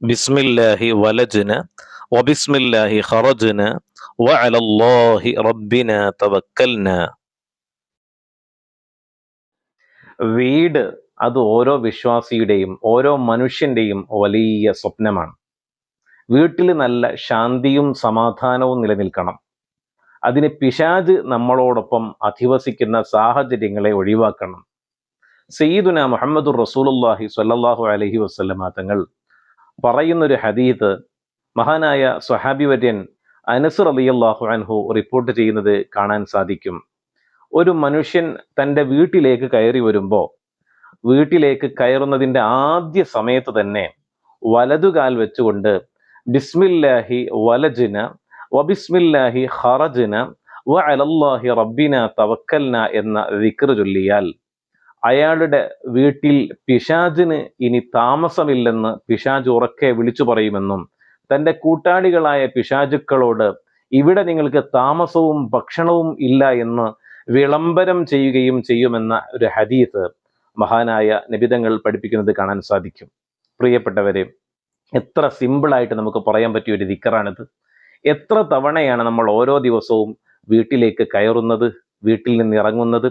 ബിസ്മില്ലാഹി വലജ്ന വബിസ്മില്ലാഹി ഖറജ്ന വഅലല്ലാഹി റബ്ബിന തവക്കൽന. വീട് അത് ഓരോ വിശ്വാസിയുടെയും ഓരോ മനുഷ്യന്റെയും വലിയ സ്വപ്നമാണ്. വീട്ടിൽ നല്ല ശാന്തിയും സമാധാനവും നിലനിൽക്കണം. അതിന് പിശാജ് നമ്മളോടൊപ്പം അധിവസിക്കുന്ന സാഹചര്യങ്ങളെ ഒഴിവാക്കണം. സയ്യിദുന മുഹമ്മദുർ റസൂലുള്ളാഹി സ്വല്ലല്ലാഹു അലൈഹി വസല്ലമ തങ്ങൾ പറയുന്നൊരു ഹദീത്ത് മഹാനായ സ്വഹാബി വര്യൻ അനസ് റളിയല്ലാഹു അൻഹു റിപ്പോർട്ട് ചെയ്യുന്നത് കാണാൻ സാധിക്കും. ഒരു മനുഷ്യൻ തന്റെ വീട്ടിലേക്ക് കയറി വരുമ്പോൾ വീട്ടിലേക്ക് കയറുന്നതിന്റെ ആദ്യ സമയത്ത് തന്നെ വലതുകാൽ വെച്ചുകൊണ്ട് ബിസ്മില്ലാഹി വലജിന വബിസ്മില്ലാഹി ഹറജിന വ അലല്ലാഹി റബ്ബിന തവക്കൽന എന്ന ദിക്ർ ചൊല്ലിയാൽ അയാളുടെ വീട്ടിൽ പിശാജിന് ഇനി താമസമില്ലെന്ന് പിശാജ് ഉറക്കെ വിളിച്ചു പറയുമെന്നും തന്റെ കൂട്ടാളികളായ പിശാചുക്കളോട് ഇവിടെ നിങ്ങൾക്ക് താമസവും ഭക്ഷണവും ഇല്ല എന്ന് വിളംബരം ചെയ്യുകയും ചെയ്യുമെന്ന ഒരു ഹദീത്ത് മഹാനായ നിബിതങ്ങൾ പഠിപ്പിക്കുന്നത് കാണാൻ സാധിക്കും. പ്രിയപ്പെട്ടവരെ എത്ര സിമ്പിളായിട്ട് നമുക്ക് പറയാൻ പറ്റിയ ഒരു ദിക്കറാണിത്. എത്ര തവണയാണ് നമ്മൾ ഓരോ ദിവസവും വീട്ടിലേക്ക് കയറുന്നത് വീട്ടിൽ നിന്ന് ഇറങ്ങുന്നത്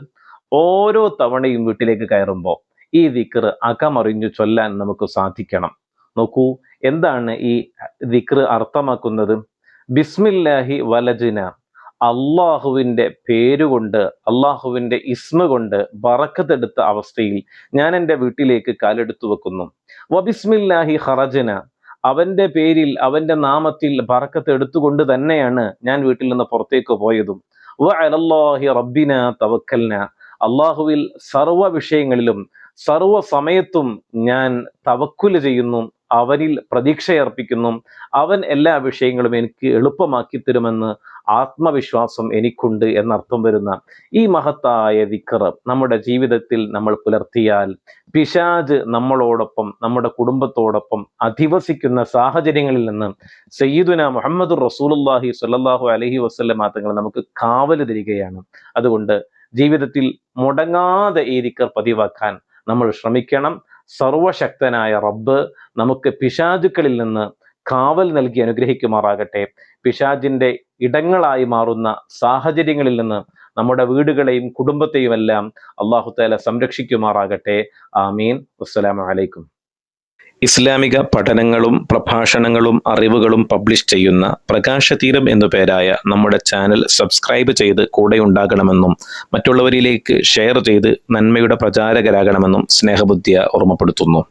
ഓരോ തവണയും വീട്ടിലേക്ക് കയറുമ്പോൾ ഈ ദിക്കർ അകമറിഞ്ഞു ചൊല്ലാൻ നമുക്ക് സാധിക്കണം. നോക്കൂ എന്താണ് ഈ ദിക്ർ അർത്ഥമാക്കുന്നത്? ബിസ്മില്ലാഹി വലജിന. അള്ളാഹുവിന്റെ പേരുകൊണ്ട് അള്ളാഹുവിന്റെ ഇസ്മ കൊണ്ട് ബറക്കത്തെടുത്ത അവസ്ഥയിൽ ഞാൻ എന്റെ വീട്ടിലേക്ക് കാലെടുത്തു വെക്കുന്നു. വബിസ്മില്ലാഹി ഹറജന അവന്റെ പേരിൽ അവന്റെ നാമത്തിൽ ബറക്കത്ത് എടുത്തുകൊണ്ട് തന്നെയാണ് ഞാൻ വീട്ടിൽ നിന്ന് പുറത്തേക്ക് പോയതും. വ അലല്ലാഹി റബ്ബിന തവക്കൽന. അള്ളാഹുവിൽ സർവ വിഷയങ്ങളിലും സർവ സമയത്തും ഞാൻ തവക്കുൽ ചെയ്യുന്നു അവനിൽ പ്രതീക്ഷയർപ്പിക്കുന്നു അവൻ എല്ലാ വിഷയങ്ങളും എനിക്ക് എളുപ്പമാക്കി തരുമെന്ന് ആത്മവിശ്വാസം എനിക്കുണ്ട് എന്നർത്ഥം വരുന്ന ഈ മഹത്തായ ദിക്കർ നമ്മുടെ ജീവിതത്തിൽ നമ്മൾ പുലർത്തിയാൽ പിശാജ് നമ്മളോടൊപ്പം നമ്മുടെ കുടുംബത്തോടൊപ്പം അധിവസിക്കുന്ന സാഹചര്യങ്ങളിൽ നിന്ന് സയ്യിദുന മുഹമ്മദ് റസൂലുല്ലാഹി സ്വല്ലല്ലാഹു അലഹി വസല്ലമ മാത്രങ്ങൾ നമുക്ക് കാവൽ തരികയാണ്. അതുകൊണ്ട് ജീവിതത്തിൽ മുടങ്ങാതെ ഈ ദിക്കർ പതിവാക്കാൻ നമ്മൾ ശ്രമിക്കണം. സർവശക്തനായ റബ്ബ് നമുക്ക് പിശാചുക്കളിൽ നിന്ന് കാവൽ നൽകി അനുഗ്രഹിക്കുമാറാകട്ടെ. പിശാജിന്റെ ഇടങ്ങളായി മാറുന്ന സാഹചര്യങ്ങളിൽ നിന്ന് നമ്മുടെ വീടുകളെയും കുടുംബത്തെയും എല്ലാം സംരക്ഷിക്കുമാറാകട്ടെ. ആമീൻ. അസ്സലാമു അലൈക്കും. ഇസ്ലാമിക പഠനങ്ങളും പ്രഭാഷണങ്ങളും അറിവുകളും പബ്ലിഷ് ചെയ്യുന്ന പ്രകാശതീരം എന്നു പേരായ നമ്മുടെ ചാനൽ സബ്സ്ക്രൈബ് ചെയ്ത് കൂടെ ഉണ്ടാകണമെന്നും മറ്റുള്ളവരിലേക്ക് ഷെയർ ചെയ്ത് നന്മയുടെ പ്രചാരകരാകണമെന്നും സ്നേഹബുദ്ധിയ ഓർമ്മപ്പെടുത്തുന്നു.